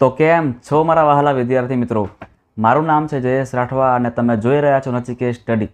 તો કેમ છો મારા વહાલા વિદ્યાર્થી મિત્રો? મારું નામ છે જયેશ રાઠવા અને તમે જોઈ રહ્યા છો નચિકેત સ્ટડી.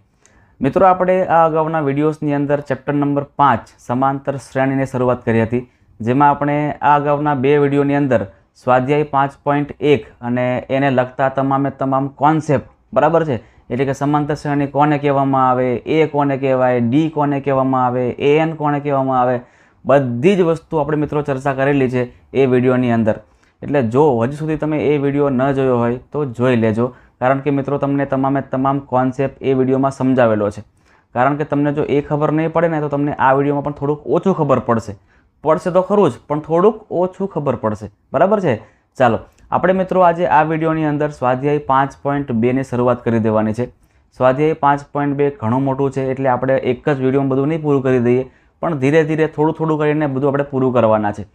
મિત્રો, આપણે આ અગાઉના વિડીયોઝની અંદર ચેપ્ટર નંબર પાંચ, સમાંતર શ્રેણીની શરૂઆત કરી હતી, જેમાં આપણે આ અગાઉના બે વિડીયોની અંદર સ્વાધ્યાય પાંચ પોઈન્ટ એક અને એને લગતા તમામે તમામ કોન્સેપ્ટ, બરાબર છે? એટલે કે સમાંતર શ્રેણી કોને કહેવામાં આવે, એ કોને કહેવાય, ડી કોને કહેવામાં આવે, એ એન કોને કહેવામાં આવે, બધી જ વસ્તુ આપણે મિત્રો ચર્ચા કરેલી છે એ વિડીયોની અંદર. એટલે જો હજી સુધી તમે એ વીડિયો ન જોયો હોય તો જોઈ લેજો. કારણ કે મિત્રો, તમને તમામે તમામ કોન્સેપ્ટ એ વિડીયોમાં સમજાવેલો છે. કારણ કે તમને જો એ ખબર નહીં પડે ને, તો તમને આ વિડીયોમાં પણ થોડુંક ઓછું ખબર પડશે. પડશે તો ખરું જ, પણ થોડુંક ઓછું ખબર પડશે. બરાબર છે? ચાલો, આપણે મિત્રો આજે આ વિડીયોની અંદર સ્વાધ્યાય પાંચ પોઈન્ટ બેની શરૂઆત કરી દેવાની છે. સ્વાધ્યાય પાંચ પોઈન્ટ બે ઘણું મોટું છે, એટલે આપણે એક જ વિડીયોમાં બધું નહીં પૂરું કરી દઈએ. પણ ધીરે ધીરે થોડું થોડું કરીને બધું આપણે પૂરું કરવાના છે.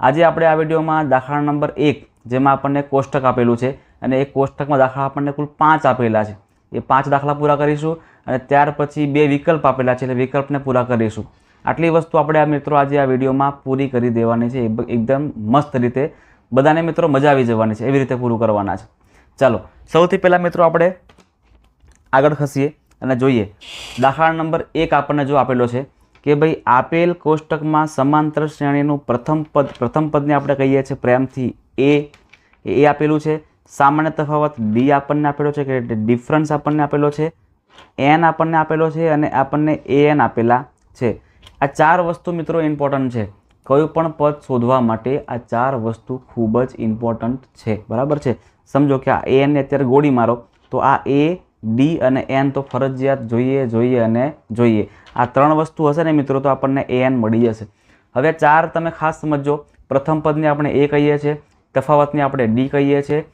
આજે આપણે આ વિડીયોમાં દાખલા નંબર એક, જેમાં આપણને કોષ્ટક આપેલું છે અને એ કોષ્ટકમાં દાખલા આપણને કુલ પાંચ આપેલા છે. એ પાંચ દાખલા પૂરા કરીશું અને ત્યાર પછી બે વિકલ્પ આપેલા છે એટલે વિકલ્પને પૂરા કરીશું. આટલી વસ્તુ આપણે આ મિત્રો આજે આ વિડીયોમાં પૂરી કરી દેવાની છે. એકદમ મસ્ત રીતે બધાને મિત્રો મજા આવી જવાની છે, એવી રીતે પૂરું કરવાના છે. ચાલો, સૌથી પહેલાં મિત્રો આપણે આગળ ખસીએ અને જોઈએ. દાખલા નંબર એક આપણને જો આપેલો છે કે ભાઈ આપેલ કોષ્ટકમાં સમાંતર શ્રેણીનું પ્રથમ પદ, પ્રથમ પદને આપણે કહીએ છીએ પ્રેમથી એ એ આપેલું છે. સામાન્ય તફાવત ડી આપણને આપેલો છે, કે ડિફરન્સ આપણને આપેલો છે. એન આપણને આપેલો છે અને આપણને એ એન આપેલા છે. આ ચાર વસ્તુ મિત્રો ઇમ્પોર્ટન્ટ છે. કોઈ પણ પદ શોધવા માટે આ ચાર વસ્તુ ખૂબ જ ઇમ્પોર્ટન્ટ છે. બરાબર છે? સમજો કે આ એ એનને અત્યારે ગોળી મારો. તો આ એ ડી અને એન તો ફરજિયાત જોઈએ જોઈએ અને જોઈએ. આ ત્રણ વસ્તુ હશે ને મિત્રો તો આપણને એ એન મળી જશે. હવે ચાર તમે ખાસ સમજો પ્રથમ પદને આપણે એ કહીએ છીએ, તફાવતને આપણે ડી કહીએ છીએ.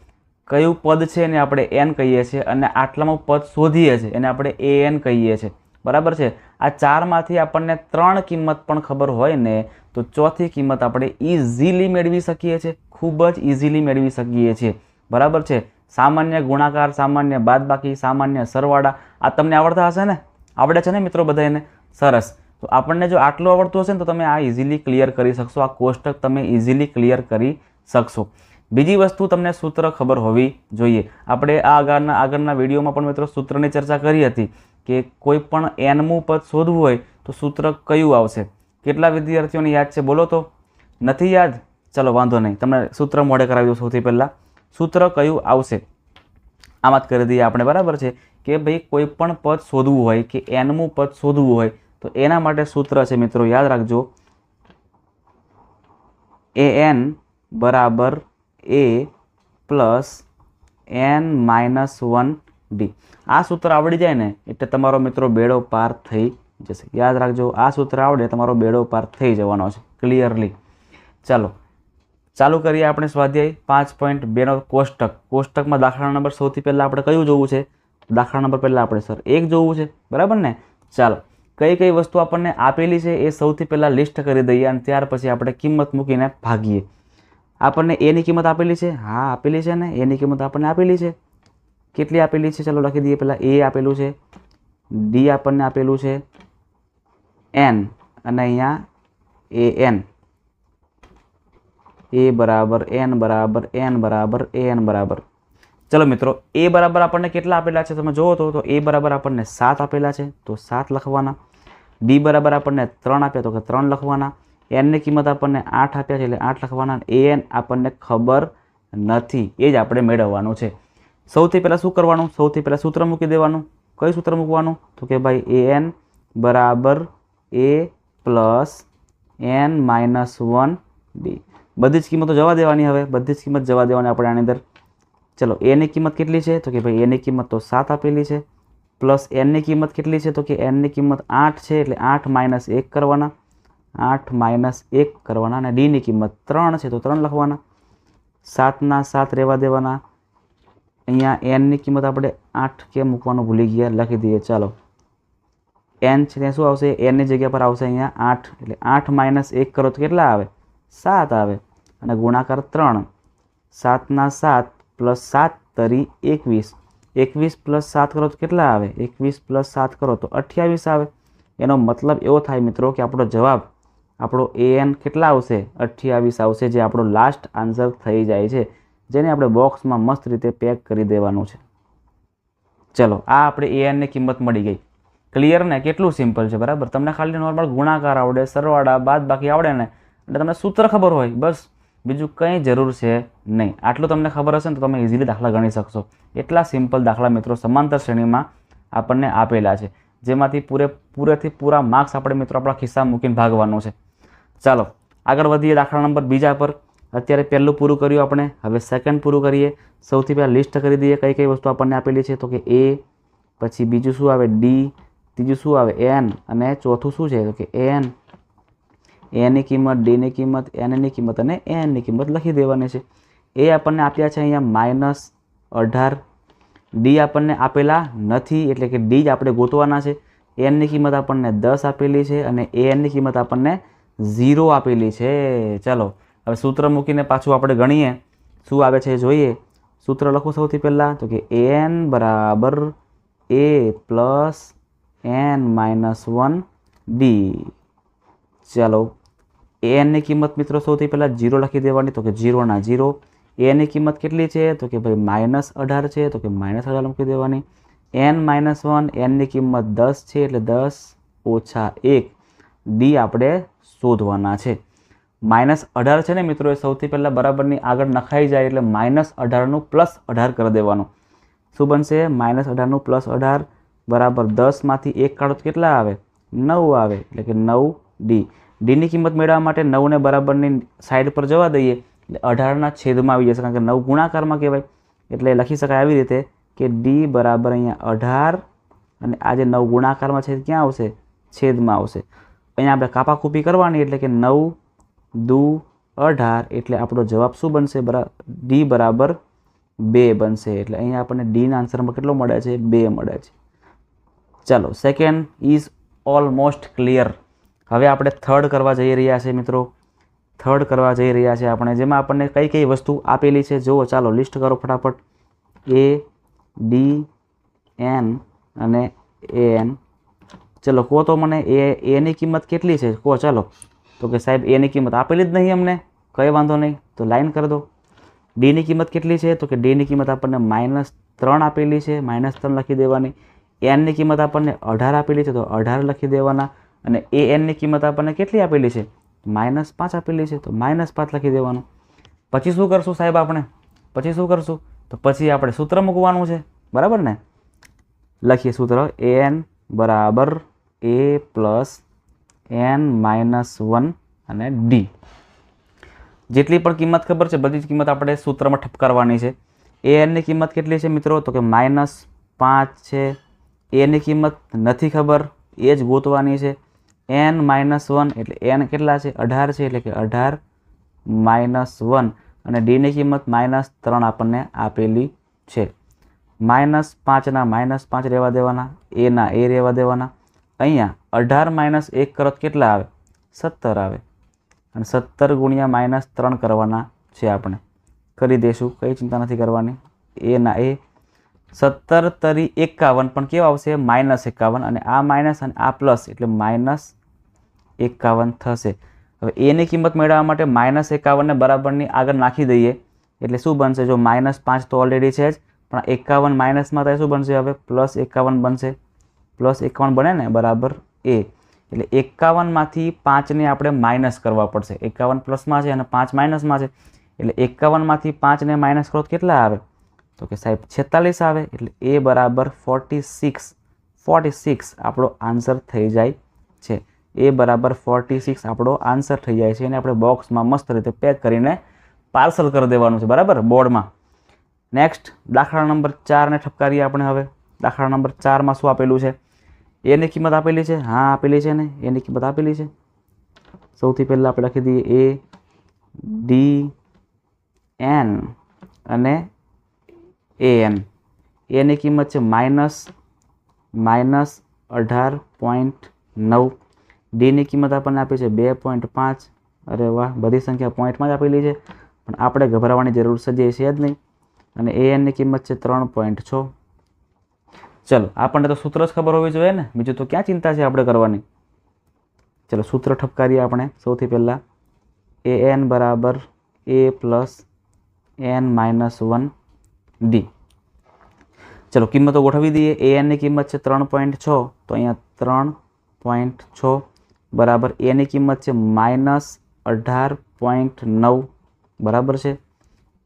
કયું પદ છે એને આપણે એન કહીએ છીએ અને આટલામાં પદ શોધીએ છીએ એને આપણે એ એન કહીએ છીએ. બરાબર છે? આ ચારમાંથી આપણને ત્રણ કિંમત પણ ખબર હોય ને, તો ચોથી કિંમત આપણે ઇઝીલી મેળવી શકીએ છીએ. ખૂબ જ ઇઝીલી મેળવી શકીએ છીએ. બરાબર છે? સામાન્ય ગુણાકાર, સામાન્ય બાદબાકી, સામાન્ય સરવાળા, આ તમને આવડતા હશે ને? આવડે છે ને મિત્રો બધાને સરસ. તો આપણને જો આટલું આવડતું હશે ને, તો તમે આ ઇઝીલી ક્લિયર કરી શકશો. આ કોષ્ટક તમે ઇઝીલી ક્લિયર કરી શકશો. બીજી વસ્તુ તમને સૂત્ર ખબર હોવી જોઈએ. આપણે આ આગળના આગળના વિડીયોમાં પણ મિત્રો સૂત્રની ચર્ચા કરી હતી કે કોઈ પણ એનમું પદ શોધવું હોય તો સૂત્ર કયું આવશે? કેટલા વિદ્યાર્થીઓને યાદ છે? બોલો તો. નથી યાદ? ચલો, વાંધો નહીં. તમને સૂત્ર મોડે કરાવી દઉં સૌથી પહેલાં. સૂત્ર કયું આવશે? આ વાત કરી દઈએ આપણે, બરાબર છે? કે ભાઈ કોઈ પણ પદ શોધવું હોય, કે એનમું પદ શોધવું હોય, તો એના માટે સૂત્ર છે મિત્રો, યાદ રાખજો. એ એન બરાબર A plus N minus one D આ સૂત્ર આવડી જાય ને, એટલે તમારો મિત્રો બેડો પાર થઈ જશે. યાદ રાખજો, આ સૂત્ર આવડે, તમારો બેડો પાર થઈ જવાનો છે ક્લિયરલી ચાલો ચાલુ કરીએ આપણે સ્વાધ્યાય પાંચ પોઈન્ટ બેનો કોષ્ટક. કોષ્ટકમાં દાખલા નંબર સૌથી પહેલાં આપણે કયું જોવું છે? દાખલા નંબર પહેલાં આપણે સર એક જોવું છે. બરાબર ને? ચાલો. કઈ કઈ વસ્તુ આપણને આપેલી છે એ સૌથી પહેલાં લિસ્ટ કરી દઈએ અને ત્યાર પછી આપણે કિંમત મૂકીને ભાગીએ. આપણને એની કિંમત આપેલી છે? હા, આપેલી છે ને? એની કિંમત આપણને આપેલી છે. કેટલી આપેલી છે? ચાલો લખી દઈએ પહેલાં એ આપેલું છે. ડી આપણને આપેલું છે એન અને અહીંયા એ એન એ બરાબર, એન બરાબર એન બરાબર એન બરાબર. ચલો મિત્રો, એ બરાબર આપણને કેટલા આપેલા છે? તમે જુઓ તો એ બરાબર આપણને સાત આપેલા છે, તો સાત લખવાના. બી બરાબર આપણને ત્રણ આપ્યા, તો કે ત્રણ લખવાના. એનની કિંમત આપણને આઠ આપ્યા છે, એટલે આઠ લખવાના. એ એન આપણને ખબર નથી, એ જ આપણે મેળવવાનું છે. સૌથી પહેલાં શું કરવાનું? સૌથી પહેલાં સૂત્ર મૂકી દેવાનું. કયું સૂત્ર મૂકવાનું? તો કે ભાઈ એ એન બરાબર A plus N minus one D બધી જ કિંમતો જવા દેવાની હવે, બધી જ કિંમત જવા દેવાની આપણે આની અંદર. ચલો એની કિંમત કેટલી છે? તો કે ભાઈ એની કિંમત તો સાત આપેલી છે, પ્લસ એનની કિંમત કેટલી છે? તો કે એનની કિંમત આઠ છે, એટલે આઠ માઇનસ એક કરવાના. આઠ માઇનસ એક કરવાના અને ડીની કિંમત ત્રણ છે, તો ત્રણ લખવાના. સાતના સાત રહેવા દેવાના. અહીંયા એનની કિંમત આપણે આઠ કે મૂકવાનું ભૂલી ગયા? લખી દઈએ, ચાલો. એન છે, ત્યાં શું આવશે? એનની જગ્યા પર આવશે અહીંયા આઠ, એટલે આઠ માઇનસ એક કરો તો કેટલા આવે? સાત આવે અને ગુણાકાર ત્રણ. સાતના સાત પ્લસ સાત તરી એકવીસ. એકવીસ પ્લસ સાત કરો તો કેટલા આવે? એકવીસ પ્લસ સાત કરો તો અઠ્યાવીસ આવે. એનો મતલબ એવો થાય મિત્રો કે આપણો જવાબ, આપણો એએન કેટલા આવશે? અઠ્યાવીસ આવશે, જે આપણો લાસ્ટ આન્સર થઈ જાય છે, જેને આપણે બોક્સમાં મસ્ત રીતે પેક કરી દેવાનું છે. ચલો, આ આપણે એએનની કિંમત મળી ગઈ. ક્લિયર ને? કેટલું સિમ્પલ છે, બરાબર? તમને ખાલી નોર્મલ ગુણાકાર આવડે, સરવાળા બાદ બાકી આવડે ને? એટલે તમને સૂત્ર ખબર હોય, બસ. બીજું કંઈ જરૂર છે નહીં. આટલું તમને ખબર હશે ને તો તમે ઇઝીલી દાખલા ગણી શકશો. એટલા સિમ્પલ દાખલા મિત્રો સમાંતર શ્રેણીમાં આપણને આપેલા છે. જેમાંથી પૂરે, પૂરેથી પૂરા માર્ક્સ આપણે મિત્રો આપણા ખિસ્સા મૂકીને ભાગવાનું છે. ચાલો, આગળ વધીએ દાખલા નંબર બીજા પર. અત્યારે પહેલું પૂરું કર્યું આપણે. હવે સેકન્ડ પૂરું કરીએ. સૌથી પહેલાં લિસ્ટ કરી દઈએ કઈ કઈ વસ્તુ આપણને આપેલી છે. તો કે એ પછી બીજું શું આવે? ડી ત્રીજું શું આવે? એન અને ચોથું શું છે? તો કે એન એની કિંમત ડીની કિંમત એનની કિંમત અને એનની કિંમત લખી દેવાની છે. એ આપણને આપ્યા છે અહીંયા માઇનસ અઢાર. ડી આપણને આપેલા નથી, એટલે કે ડી જ આપણે ગોતવાના છે. એનની કિંમત આપણને દસ આપેલી છે અને એનની કિંમત આપણને ઝીરો આપેલી છે. ચાલો, હવે સૂત્ર મૂકીને પાછું આપણે ગણીએ. શું આવે છે એ જોઈએ. સૂત્ર લખું સૌથી પહેલાં, તો કે એન બરાબર A plus N minus one D ચાલો એનની કિંમત મિત્રો સૌથી પહેલાં જીરો લખી દેવાની, તો કે જીરોના જીરો એની કિંમત કેટલી છે? તો કે ભાઈ માઇનસ અઢાર છે, તો કે માઇનસ અઢાર મૂકી દેવાની. એન માઇનસ વન એનની કિંમત દસ છે, એટલે દસ ઓછા એક. ડી આપણે શોધવાના છે. માઇનસ અઢાર છે ને મિત્રો, એ સૌથી પહેલાં બરાબરની આગળ નખાઈ જાય, એટલે માઇનસ અઢારનું પ્લસ અઢાર કરી દેવાનું. શું બનશે? માઇનસ અઢારનું પ્લસ અઢાર બરાબર દસમાંથી એક કાઢો કેટલા આવે? નવ આવે, એટલે કે નવ ડી ડીની કિંમત મેળવવા માટે નવને બરાબરની સાઈડ પર જવા દઈએ. એટલે અઢારના છેદમાં આવી જશે કારણ કે નવ ગુણાકારમાં કહેવાય. એટલે લખી શકાય આવી રીતે કે ડી બરાબર અહીંયા અઢાર અને આ જે નવ ગુણાકારમાં છે ક્યાં આવશે? છેદમાં આવશે. અહીંયા આપણે કાપાકૂપી કરવાની એટલે કે નવ દુ અઢાર એટલે આપણો જવાબ શું બનશે? બરા ડી બરાબર બે બનશે. એટલે અહીંયા આપણને ડીના આન્સરમાં કેટલો મળે છે? બે મળે છે. ચાલો સેકન્ડ ઇઝ ઓલમોસ્ટ ક્લિયર હવે આપણે થર્ડ કરવા જઈ રહ્યા છે મિત્રો. થર્ડ કરવા જઈ રહ્યા છે આપણે. જેમાં આપણને કઈ કઈ વસ્તુ આપેલી છે જુઓ, ચાલો લિસ્ટ કરો ફટાફટ. એ ડી એન અને એ એન ચલો, કહો તો મને એ એની કિંમત કેટલી છે? કહો, ચાલો. તો કે સાહેબ એની કિંમત આપેલી જ નહીં અમને. કંઈ વાંધો નહીં. તો લાઈન કરી દો. ડીની કિંમત કેટલી છે? તો કે ડીની કિંમત આપણને માઇનસ ત્રણ આપેલી છે. માઇનસ ત્રણ લખી દેવાની. એનની કિંમત આપણને અઢાર આપેલી છે. તો અઢાર લખી દેવાના. અને એ એનની કિંમત આપણને કેટલી આપેલી છે? માઇનસ પાંચ આપેલી છે, તો માઇનસ પાંચ લખી દેવાનું. પછી શું કરશું સાહેબ આપણે? પછી શું કરશું? તો પછી આપણે સૂત્ર મૂકવાનું છે, બરાબર ને? લખીએ સૂત્ર એ એન બરાબર A plus N minus one અને ડી જેટલી પણ કિંમત ખબર છે, બધી જ કિંમત આપણે સૂત્રમાં ઠપકારવાની છે. એ એનની કિંમત કેટલી છે મિત્રો? તો કે માઇનસ પાંચ છે. એની કિંમત નથી ખબર, એ જ ગોતવાની છે. એન માઇનસ વન એટલે એન કેટલા છે? અઢાર છે એટલે કે અઢાર માઇનસ વન અને ડીની કિંમત માઇનસ ત્રણ આપણને આપેલી છે. માઇનસ પાંચના માઇનસ પાંચ રહેવા દેવાના. એના એ રહેવા દેવાના. અહીંયા અઢાર માઇનસ એક કરત કેટલા આવે? સત્તર આવે. અને સત્તર ગુણ્યા માઇનસ ત્રણ કરવાના છે આપણે. કરી દઈશું કંઈ ચિંતા નથી કરવાની. એના એ સત્તર તરી એકાવન. પણ કેવો આવશે? માઇનસ એકાવન અને આ માઇનસ અને આ પ્લસ એટલે માઇનસ એકાવન થશે. હવે એની કિંમત મેળવવા માટે માઇનસ એકાવનને બરાબરની આગળ નાખી દઈએ. એટલે શું બનશે? જો માઇનસ પાંચ તો ઓલરેડી છે જ. પણ એકાવન માઇનસમાં થાય શું બનશે હવે? પ્લસ એકાવન બનશે. પ્લસ એકાવન બને ને બરાબર એ એટલે એકાવનમાંથી પાંચને આપણે માઇનસ કરવા પડશે. એકાવન પ્લસમાં છે અને પાંચ માઇનસમાં છે. એટલે એકાવનમાંથી પાંચને માઇનસ કરો કેટલા આવે? તો કે સાહેબ છેતાલીસ આવે એટલે એ બરાબર ફોર્ટી સિક્સ ફોર્ટી સિક્સ આપણો આન્સર થઈ જાય છે. એ બરાબર ફોર્ટી સિક્સ આપણો આન્સર થઈ જાય છે. એને આપણે બોક્સમાં મસ્ત રીતે પેક કરીને પાર્સલ કરી દેવાનું છે. બરાબર? બોર્ડમાં નેક્સ્ટ દાખલા નંબર ચારને ઠપકારીએ આપણે હવે. દાખલા નંબર ચારમાં શું આપેલું છે? એની કિંમત આપેલી છે? હા, આપેલી છે ને? એની કિંમત આપેલી છે. સૌથી પહેલાં આપણે લખી દઈએ એ ડી એન અને એ એન એની કિંમત છે માઇનસ માઇનસ અઢાર પોઈન્ટ નવ. ડીની કિંમત આપણને આપી છે બે પોઈન્ટ પાંચ. અરે વાહ, બધી સંખ્યા પોઈન્ટમાં જ આપેલી છે. પણ આપણે ગભરાવાની જરૂર સજે છે જ નહીં. અને એ એનની કિંમત છે ત્રણ પોઈન્ટ છ. ચલો, આપણને તો સૂત્ર જ ખબર હોવી જોઈએ ને. બીજું તો ક્યાં ચિંતા છે આપણે કરવાની? ચલો, સૂત્ર ઠપકારીએ આપણે સૌથી પહેલાં. એ એન બરાબર A plus N minus one D. ચલો, કિંમતો ગોઠવી દઈએ. એ એનની કિંમત છે ત્રણ પોઈન્ટ છ, તો અહીંયા ત્રણ પોઈન્ટ છ બરાબર. એની કિંમત છે માઇનસ અઢાર પોઈન્ટ નવ બરાબર છે.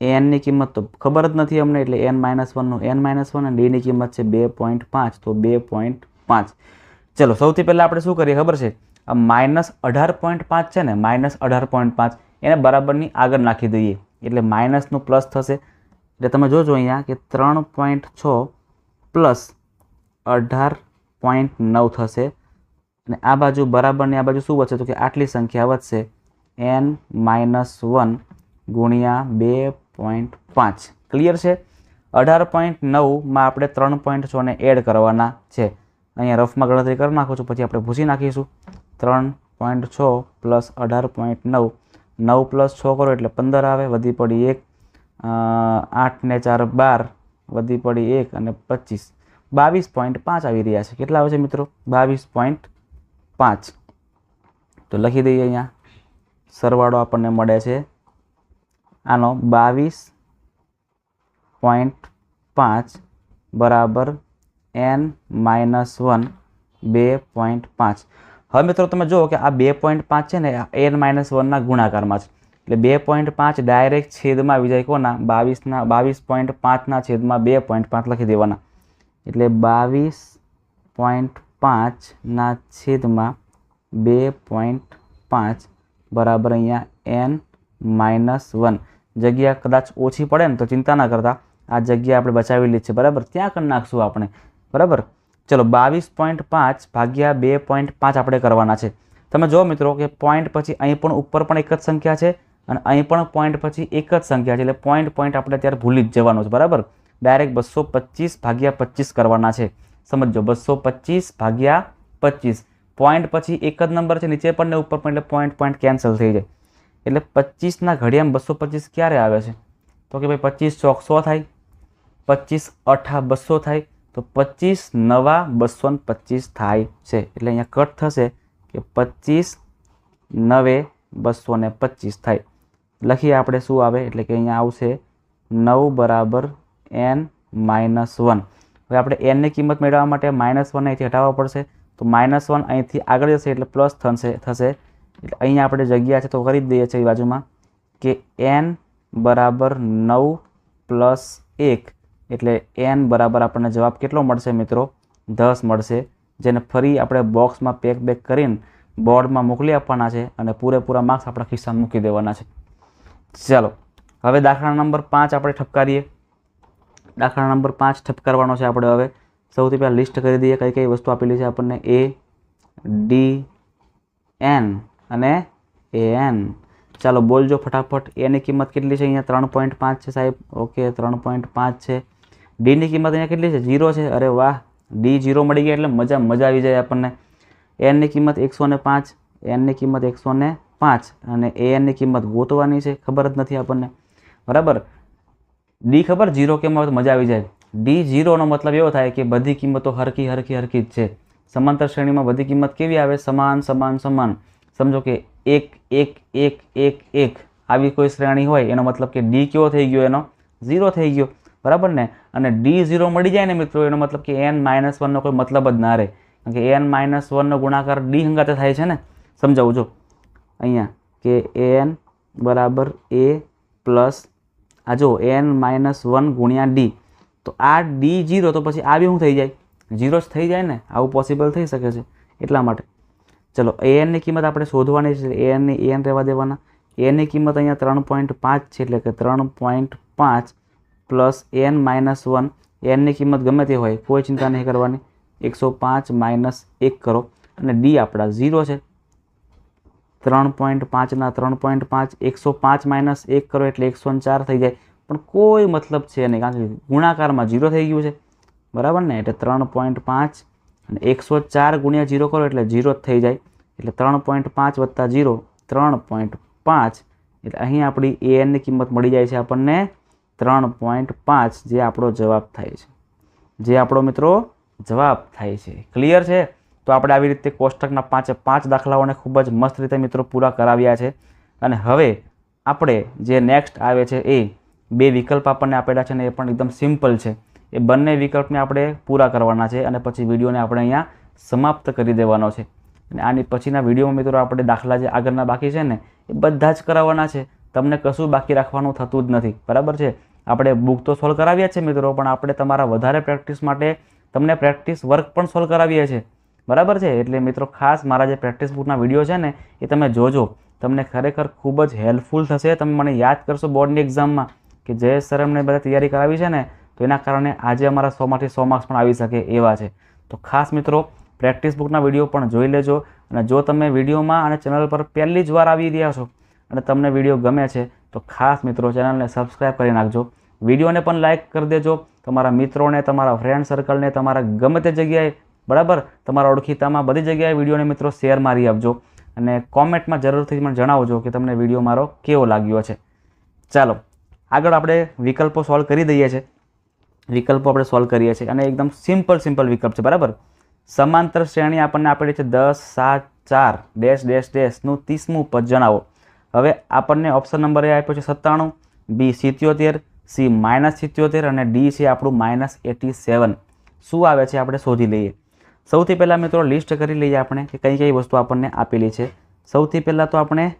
એનની કિંમત તો ખબર જ નથી અમને, એટલે એન માઇનસ વનનું એન માઇનસ વન અને ડીની કિંમત છે બે પોઈન્ટ પાંચ, તો બે પોઈન્ટ પાંચ. ચલો, સૌથી પહેલાં આપણે શું કરીએ ખબર છે? આ માઇનસ અઢાર પોઈન્ટ પાંચ છે ને, માઇનસ અઢાર પોઈન્ટ પાંચ, એને બરાબરની આગળ નાખી દઈએ. એટલે માઇનસનું પ્લસ થશે. એટલે તમે જોજો અહીંયા કે ત્રણ પોઈન્ટ છ પ્લસ અઢાર પોઈન્ટ નવ થશે. અને આ બાજુ બરાબરની આ બાજુ શું વધશે? તો કે આટલી સંખ્યા વધશે. એન માઇનસ વન ગુણ્યા બે પોઈન્ટ પાંચ. ક્લિયર છે? અઢાર પોઈન્ટ નવમાં આપણે ત્રણ પોઈન્ટ છને એડ કરવાના છે. અહીંયા રફમાં ગણતરી કરી નાખું છું, પછી આપણે ભૂસી નાખીશું. ત્રણ પોઈન્ટ છ પ્લસ અઢાર પોઈન્ટ નવ. નવ પ્લસ છ કરો એટલે પંદર આવે, વધી પડી એક. આઠ ને ચાર બાર વધી પડી એક અને પચીસ. બાવીસ પોઈન્ટ પાંચ આવી રહ્યા છે. કેટલા આવે છે મિત્રો? બાવીસ પોઈન્ટ પાંચ. તો લખી દઈએ અહીંયા. સરવાળો આપણને મળે છે. આનો બાવીસ પોઈન્ટ પાંચ બરાબર એન માઇનસ વન બે પોઈન્ટ પાંચ. હવે મિત્રો તમે જુઓ કે આ બે પોઈન્ટ પાંચ છે ને એન માઇનસ વનના ગુણાકારમાં છે. એટલે બે પોઈન્ટ પાંચ ડાયરેક્ટ છેદમાં આવી જાય કોના? બાવીસના, બાવીસ પોઈન્ટ પાંચના છેદમાં બે પોઈન્ટ પાંચ લખી દેવાના. એટલે બાવીસ પોઈન્ટ પાંચના છેદમાં બે પોઈન્ટ પાંચ બરાબર અહીંયા એન માઇનસ વન. જગ્યા કદાચ ઓછી પડે ને તો ચિંતા ના કરતા. આ જગ્યા આપણે બચાવેલી જ છે, બરાબર? ત્યાં કરી નાખશું આપણે. બરાબર? ચલો, બાવીસ પોઈન્ટ પાંચ ભાગ્યા બે પોઈન્ટ પાંચ આપણે કરવાના છે. તમે જુઓ મિત્રો કે પોઈન્ટ પછી અહીં પણ ઉપર પણ એક જ સંખ્યા છે. અને અહીં પણ પોઈન્ટ પછી એક જ સંખ્યા છે, એટલે પોઈન્ટ પોઈન્ટ આપણે ત્યારે ભૂલી જ જવાનું છે, બરાબર? ડાયરેક્ટ બસો પચીસ ભાગ્યા પચીસ કરવાના છે. સમજો બસો પચીસ ભાગ્યા પચીસ. પોઈન્ટ પછી એક જ નંબર છે, નીચે પણ ને ઉપર પણ, એટલે પોઈન્ટ પોઈન્ટ કેન્સલ થઈ જાય. એટલે પચીસના ઘડિયામાં બસો પચીસ ક્યારે આવે છે? તો કે ભાઈ પચીસ ચોક સો થાય, પચીસ અઠા બસો થાય, તો પચીસ નવા બસો ને પચીસ થાય છે. એટલે અહીંયા કટ થશે કે પચીસ નવે બસો ને પચીસ થાય. લખીએ આપણે શું આવે? એટલે કે અહીંયા આવશે નવ બરાબર એન માઇનસ વન. હવે આપણે એનની કિંમત મેળવવા માટે માઇનસ વન અહીંથી હટાવવા પડશે. તો માઇનસ વન અહીંથી આગળ જશે એટલે પ્લસ થશે થશે. એટલે અહીંયા આપણે જગ્યા છે તો કરી દઈએ છીએ એ બાજુમાં કે એન બરાબર નવ પ્લસ એક. એટલે એન બરાબર આપણને જવાબ કેટલો મળશે મિત્રો? દસ મળશે. જેને ફરી આપણે બોક્સમાં પેક બેક કરીને બોર્ડમાં મોકલી આપવાના છે અને પૂરેપૂરા માર્ક્સ આપણા ખિસ્સામાં મૂકી દેવાના છે. ચાલો, હવે દાખલા નંબર પાંચ આપણે ઠપકારીએ. દાખલા નંબર પાંચ ઠપકારવાનો છે આપણે હવે. સૌથી પહેલાં લિસ્ટ કરી દઈએ કઈ કઈ વસ્તુ આપેલી છે આપણને. એ ડી એન અને એ એન ચાલો બોલજો ફટાફટ. એની કિંમત કેટલી છે? અહીંયા ત્રણ પોઈન્ટ પાંચ છે સાહેબ. ઓકે ત્રણ પોઈન્ટ પાંચ છે. ડીની કિંમત અહીંયા કેટલી છે? ઝીરો છે. અરે વાહ. ડી જીરો મળી ગયા એટલે મજા મજા આવી જાય આપણને. એનની કિંમત એકસો ને પાંચ એનની કિંમત એકસો ને પાંચ અને એ એનની કિંમત ગોતવાની છે, ખબર જ નથી આપણને. બરાબર? ડી ખબર? ઝીરો કેમ આવે મજા આવી જાય. ડી ઝીરોનો મતલબ એવો થાય કે બધી કિંમતો હરખી હરખી હરખી જ છે. સમાંતર શ્રેણીમાં બધી કિંમત કેવી આવે? સમાન સમાન સમાન. સમજો કે એક એક એક એક એક. આવી કોઈ શ્રેણી હોય, એનો મતલબ કે ડી કેવો થઈ ગયો એનો? ઝીરો થઈ ગયો. બરાબર ને? અને ડી ઝીરો મળી જાય ને મિત્રો, એનો મતલબ કે એન માઇનસ વનનો કોઈ મતલબ જ ના રહે. કારણ કે એન માઇનસ વનનો ગુણાકાર ડી હંગાતે થાય છે ને? સમજાવું જો અહીંયા, કે એન બરાબર એ પ્લસ આ જો એન માઇનસ વન ગુણ્યા ડી તો આ ડી જીરો તો પછી આ બી શું થઈ જાય? જીરો જ થઈ જાય ને? આવું પોસિબલ થઈ શકે છે. એટલા માટે. ચલો એનની કિંમત આપણે શોધવાની છે. એનની એન રહેવા દેવાના. એની કિંમત અહીંયા ત્રણ પોઈન્ટ પાંચ છે, એટલે કે ત્રણ પોઈન્ટ પાંચ પ્લસ એન માઇનસ વન એનની કિંમત ગમે તે હોય, કોઈ ચિંતા નહીં કરવાની. એકસો પાંચ માઇનસ એક કરો. અને ડી આપણા ઝીરો છે. ત્રણ પોઈન્ટ પાંચના ત્રણ પોઈન્ટ પાંચ એકસો પાંચ માઇનસ એક કરો એટલે એકસો ચાર થઈ જાય. પણ કોઈ મતલબ છે નહીં. કારણ કે ગુણાકારમાં ઝીરો થઈ ગયું છે. બરાબર ને? એટલે ત્રણ પોઈન્ટ પાંચ અને એકસો ચાર ગુણ્યા ઝીરો કરો એટલે ઝીરો જ થઈ જાય. એટલે ત્રણ પોઈન્ટ પાંચ વત્તા ઝીરો ત્રણ પોઈન્ટ પાંચ. એટલે અહીં આપણી એ એનની કિંમત મળી જાય છે આપણને ત્રણ પોઈન્ટ પાંચ, જે આપણો જવાબ થાય છે. જે આપણો મિત્રો જવાબ થાય છે. ક્લિયર છે? તો આપણે આવી રીતે કોષ્ટકના પાંચે પાંચ દાખલાઓને ખૂબ જ મસ્ત રીતે મિત્રો પૂરા કરાવ્યા છે. અને હવે આપણે જે નેક્સ્ટ આવે છે એ બે વિકલ્પ આપણને આપેલા છે ને એ પણ એકદમ સિમ્પલ છે. એ બંને વિકલ્પને આપણે પૂરા કરવાના છે અને પછી વિડીયોને આપણે અહીંયા સમાપ્ત કરી દેવાનો છે. અને આની પછીના વિડીયોમાં મિત્રો આપણે દાખલા જે આગળના બાકી છે ને એ બધા જ કરાવવાના છે. તમને કશું બાકી રાખવાનું થતું જ નથી. બરાબર છે? આપણે બુક તો સોલ્વ કરાવીએ છીએ મિત્રો, પણ આપણે તમારા વધારે પ્રેક્ટિસ માટે તમને પ્રેક્ટિસ વર્ક પણ સોલ્વ કરાવીએ છીએ. બરાબર છે? એટલે મિત્રો ખાસ મારા જે પ્રેક્ટિસ બુકના વીડિયો છે ને, એ તમે જોજો. તમને ખરેખર ખૂબ જ હેલ્પફુલ થશે. તમે મને યાદ કરશો બોર્ડની એક્ઝામમાં કે જે સર એમને બધા તૈયારી કરાવી છે ને, તો એના કારણે આજે અમારા સોમાંથી સો માર્ક્સ પણ આવી શકે એવા છે. તો ખાસ મિત્રો પ્રેક્ટિસ બુકના વીડિયો પણ જોઈ લેજો. અને જો તમે વિડીયોમાં અને ચેનલ પર પહેલી જ વાર આવી રહ્યા છો અને તમને વીડિયો ગમે છે, તો ખાસ મિત્રો ચેનલને સબસ્ક્રાઈબ કરી નાખજો. વિડીયોને પણ લાઇક કરી દેજો. તમારા મિત્રોને, તમારા ફ્રેન્ડ સર્કલને તમારા ગમે તે જગ્યાએ બરાબર? તમારા ઓળખીતામાં બધી જગ્યાએ વિડીયોને મિત્રો શેર મારી આપજો અને કોમેન્ટમાં જરૂરથી મને જણાવજો કે તમને વીડિયો મારો કેવો લાગ્યો છે. ચાલો, આગળ આપણે વિકલ્પો સોલ્વ કરી દઈએ છીએ. વિકલ્પો આપણે સોલ્વ કરીએ છીએ અને એકદમ સિમ્પલ સિમ્પલ વિકલ્પ છે, બરાબર? સમાંતર શ્રેણી આપણને આપેલી છે દસ, સાત, ચાર, ડેશ ડેશ ડેશનું ત્રીસમું પદ જણાવો. હવે આપણને ઓપ્શન નંબર એ આપ્યો છે સત્તાણું, બી સિત્યોતેર, સી માઇનસ સિત્યોતેર અને ડી છે આપણું માઇનસ એટી સેવન. શું આવે છે? આપણે શોધી લઈએ. સૌથી પહેલાં મિત્રો લિસ્ટ કરી લઈએ આપણે કે કઈ કઈ વસ્તુ આપણને આપેલી છે. સૌથી પહેલાં તો આપણે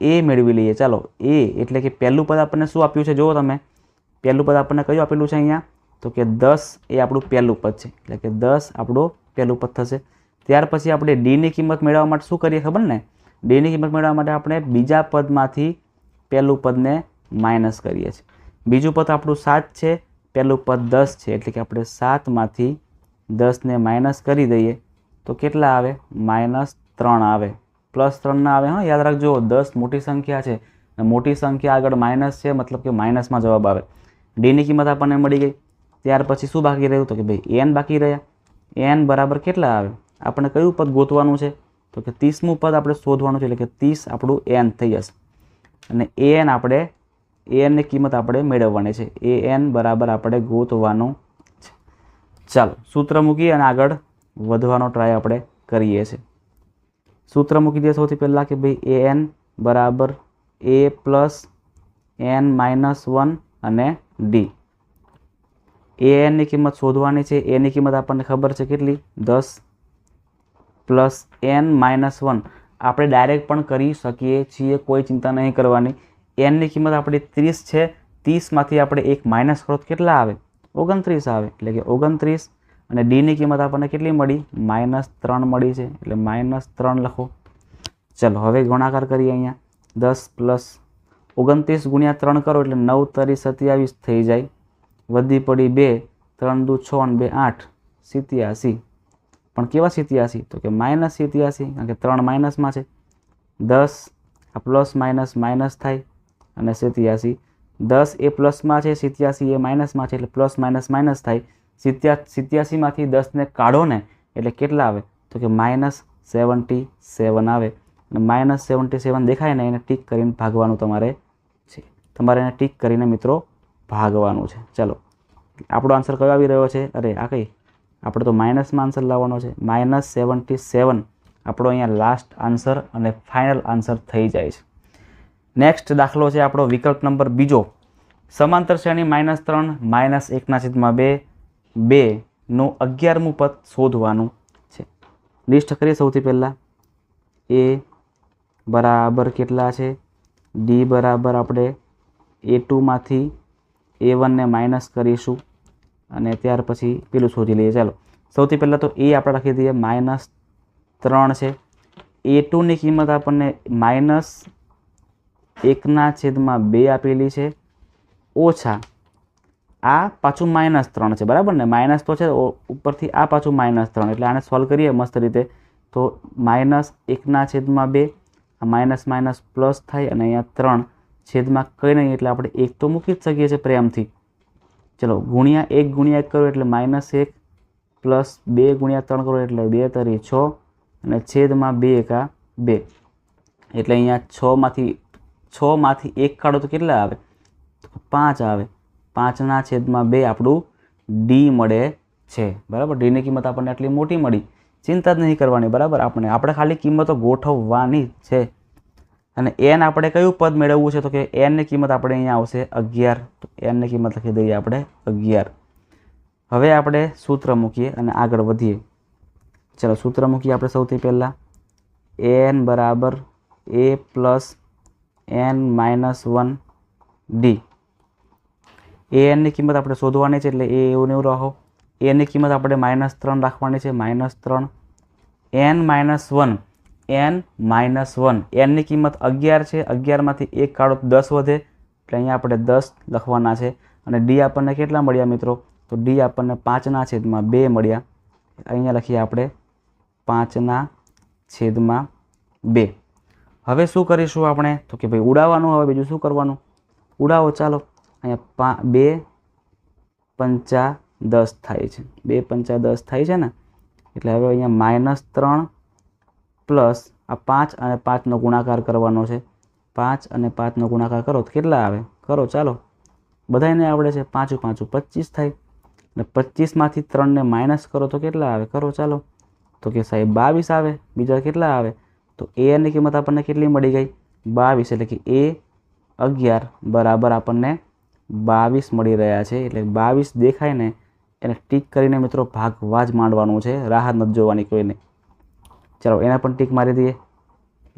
એ મેળવી લઈએ. ચાલો એ એટલે કે પહેલું પદ આપણને શું આપ્યું છે? જુઓ તમે. પહેલું પદ આપણને કયું આપેલું છે અહીંયા? તો કે દસ એ આપણું પહેલું પદ છે. એટલે કે દસ આપણું પહેલું પદ થશે. ત્યાર પછી આપણે ડીની કિંમત મેળવવા માટે શું કરીએ ખબર ને? ડીની કિંમત મેળવવા માટે આપણે બીજા પદમાંથી પહેલું પદને માઇનસ કરીએ છીએ. બીજું પદ આપણું સાત છે. પહેલું પદ દસ છે. એટલે કે આપણે સાતમાંથી દસને માઇનસ કરી દઈએ, તો કેટલા આવે? માઇનસ ત્રણ આવે. પ્લસ ત્રણ ના આવે, હા, યાદ રાખજો, દસ મોટી સંખ્યા છે. મોટી સંખ્યા આગળ માઇનસ છે, મતલબ કે માઇનસમાં જવાબ આવે. ડીની કિંમત આપણને મળી ગઈ. ત્યાર પછી શું બાકી રહ્યું? તો કે ભાઈ, એન બાકી રહ્યા. એન બરાબર કેટલા આવે? આપણે કયું પદ ગોતવાનું છે? તો કે ત્રીસમું પદ આપણે શોધવાનું છે, એટલે કે ત્રીસ આપણું એન થઈ જશે. અને એ એન આપણે એ એનની કિંમત આપણે મેળવવાની છે. એ એન બરાબર આપણે ગોતવાનું ચાલો, સૂત્ર મૂકી અને આગળ વધવાનો ટ્રાય આપણે કરીએ છીએ. સૂત્ર મૂકી દઈએ સૌથી પહેલાં કે ભાઈ એ એન બરાબર A plus N minus one અને ડી એ એનની કિંમત શોધવાની છે. એની કિંમત આપણને ખબર છે કેટલી? દસ પ્લસ એન માઇનસ વન આપણે ડાયરેક્ટ પણ કરી શકીએ છીએ, કોઈ ચિંતા નહીં કરવાની. એનની કિંમત આપણી ત્રીસ છે. ત્રીસમાંથી આપણે એક માઇનસ કરો કેટલા આવે? ઓગણત્રીસ આવે, એટલે કે ઓગણત્રીસ અને ડીની કિંમત આપણને કેટલી મળી? માઇનસ ત્રણ મળી છે, એટલે માઇનસ ત્રણ લખો. ચલો, હવે ગુણાકાર કરીએ અહીંયા. દસ પ્લસ ઓગણત્રીસ ગુણ્યા ત્રણ કરો, એટલે નવ તરી સત્યાવીસ થઈ જાય. વધી પડી બે, ત્રણ દુ છ અને બે આઠ, સિત્યાસી. પણ કેવા સિત્યાસી? તો કે માઇનસ સિત્યાસી, કારણ કે ત્રણ માઇનસમાં છે. દસ, આ પ્લસ માઇનસ માઇનસ થાય અને સિત્યાસી. દસ એ પ્લસમાં છે, સિત્યાસી એ માઇનસમાં છે, એટલે પ્લસ માઇનસ માઇનસ થાય. સિત્યા, સિત્યાસીમાંથી દસને કાઢો ને, એટલે કેટલા આવે? તો કે માઇનસ સેવન્ટી સેવન આવે. અને માઇનસ સેવન્ટી સેવન દેખાય ને, એને ટીક કરીને ભાગવાનું તમારે છે. તમારે એને ટીક કરીને મિત્રો ભાગવાનું છે. ચાલો. આપણો આન્સર કયો આવી રહ્યો છે? અરે, આ કઈ? આપણે તો માઇનસમાં આન્સર લાવવાનો છે. માઇનસ સેવન્ટી સેવન આપણો અહીંયા લાસ્ટ આન્સર અને ફાઇનલ આન્સર થઈ જાય છે. નેક્સ્ટ દાખલો છે આપણો વિકલ્પ નંબર બીજો. સમાંતર શ્રેણી માઇનસ ત્રણ માઇનસ એકના છેદમાં બે બેનું અગિયારમું પદ શોધવાનું છે. લિસ્ટ કરીએ સૌથી પહેલાં. એ બરાબર કેટલા છે? ડી બરાબર આપણે એ ટુમાંથી એ વનને માઇનસ કરીશું અને ત્યાર પછી પેલું શોધી લઈએ. ચાલો. સૌથી પહેલાં તો એ આપણે રાખી દઈએ. માઇનસ ત્રણ છે. એ ટુની કિંમત આપણને માઇનસ એકના છેદમાં બે આપેલી છે, ઓછા આ પાછું માઇનસ ત્રણ છે, બરાબર ને? માઇનસ તો છે ઉપરથી આ પાછું માઇનસ ત્રણ, એટલે આને સોલ્વ કરીએ મસ્ત રીતે. તો માઇનસ એકના છેદમાં બે, આ માઇનસ માઇનસ પ્લસ થાય અને અહીંયા ત્રણ છેદમાં કંઈ નહીં, એટલે આપણે એક તો મૂકી જ શકીએ છીએ પ્રેમથી. ચલો, ગુણ્યા એક ગુણ્યા એક કરો એટલે માઇનસ એક પ્લસ બે ગુણ્યા ત્રણ કરો એટલે બે તરી છ અને છેદમાં બે એકા બે. એટલે અહીંયા છમાંથી છમાંથી એક કાઢો તો કેટલા આવે? પાંચ આવે. પાંચના છેદમાં બે આપણું ડી મળે છે. બરાબર? ડીની કિંમત આપણને આટલી મોટી મળી. ચિંતા જ નહીં કરવાની, બરાબર? આપણે આપણે ખાલી કિંમતો ગોઠવવાની છે. અને એન આપણે કયું પદ મેળવવું છે? તો કે એનની કિંમત આપણે અહીંયા આવશે અગિયાર. તો એનની કિંમત લખી દઈએ આપણે અગિયાર. હવે આપણે સૂત્ર મૂકીએ અને આગળ વધીએ. ચલો, સૂત્ર મૂકીએ આપણે સૌથી પહેલાં. એન બરાબર A plus N minus one D એ એનની કિંમત આપણે શોધવાની છે એટલે એ એવું ને એવું રહો. એની કિંમત આપણે માઇનસ ત્રણ રાખવાની છે. માઇનસ ત્રણ. N minus one N minus one એનની કિંમત અગિયાર છે. અગિયારમાંથી એક કાઢો દસ વધે. એટલે અહીંયા આપણે દસ લખવાના છે. અને ડી આપણને કેટલા મળ્યા મિત્રો? તો ડી આપણને પાંચના છેદમાં બે મળ્યા. અહીંયા લખીએ આપણે પાંચના છેદમાં બે. હવે શું કરીશું આપણે? તો કે ભાઈ ઉડાવવાનું હવે બીજું શું કરવાનું? ઉડાવો, ચાલો. અહીંયા પા, બે પંચા દસ થાય છે. બે પંચા દસ થાય છે ને? એટલે હવે અહીંયા માઇનસ ત્રણ પ્લસ આ પાંચ અને પાંચનો ગુણાકાર કરવાનો છે. પાંચ અને પાંચનો ગુણાકાર કરો તો કેટલા આવે? કરો, ચાલો. બધાને આવડે છે. પાંચું પાંચું, પચીસ થાય. અને પચીસમાંથી ત્રણને માઇનસ કરો તો કેટલા આવે? કરો, ચાલો. તો કે સાહેબ બાવીસ આવે. બીજા કેટલા આવે? તો એની કિંમત આપણને કેટલી મળી ગઈ? બાવીસ, એટલે કે એ અગિયાર બરાબર આપણને બાવીસ મળી રહ્યા છે. એટલે બાવીસ દેખાય ને, એને ટીક કરીને મિત્રો ભાગવા જ માંડવાનું છે. રાહત નથી જોવાની કોઈને. ચાલો, એને પણ ટીક મારી દઈએ.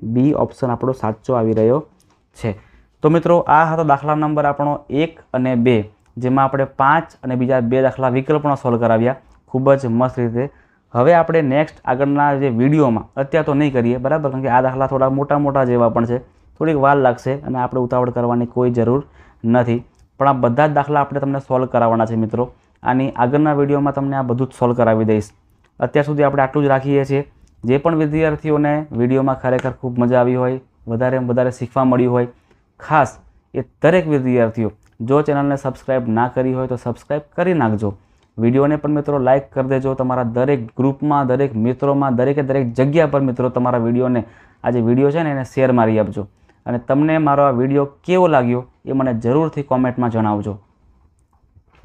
બી ઓપ્શન આપણો સાચો આવી રહ્યો છે. તો મિત્રો, આ હતો દાખલા નંબર આપણો એક અને બે, જેમાં આપણે પાંચ અને બીજા બે દાખલા વિકલ્પનો સોલ્વ કરાવ્યા. ખૂબ જ મસ્ત રીતે હવે આપણે નેક્સ્ટ આગળના જે વિડીયોમાં, અત્યારે તો નહીં કરીએ, બરાબર? કારણ કે આ દાખલા થોડા મોટા મોટા જેવા પણ છે. થોડીક વાર લાગશે અને આપણે ઉતાવળ કરવાની કોઈ જરૂર નથી. પણ આ બધા જ દાખલા આપણે તમને સોલ્વ કરાવવાના છે મિત્રો. આની આગળના વિડીયોમાં તમને આ બધું જ સોલ્વ કરાવી દઈશ. અત્યાર સુધી આપણે આટલું જ રાખીએ છીએ. જે પણ વિદ્યાર્થીઓને વિડીયોમાં ખરેખર ખૂબ મજા આવી હોય, વધારે વધારે શીખવા મળ્યું હોય, ખાસ એ દરેક વિદ્યાર્થીઓ જો ચેનલને સબસ્ક્રાઈબ ના કરી હોય તો સબસ્ક્રાઈબ કરી નાખજો. વિડીયોને પણ મિત્રો લાઇક કરી દેજો. તમારા દરેક ગ્રુપમાં દરેક મિત્રોમાં, દરેકે દરેક જગ્યા પર મિત્રો તમારા વિડીયોને આ જે વીડિયો છે ને એને શેર મારી આપજો. અને તમને મારો આ વીડિયો કેવો લાગ્યો એ મને જરૂરથી કોમેન્ટમાં જણાવજો.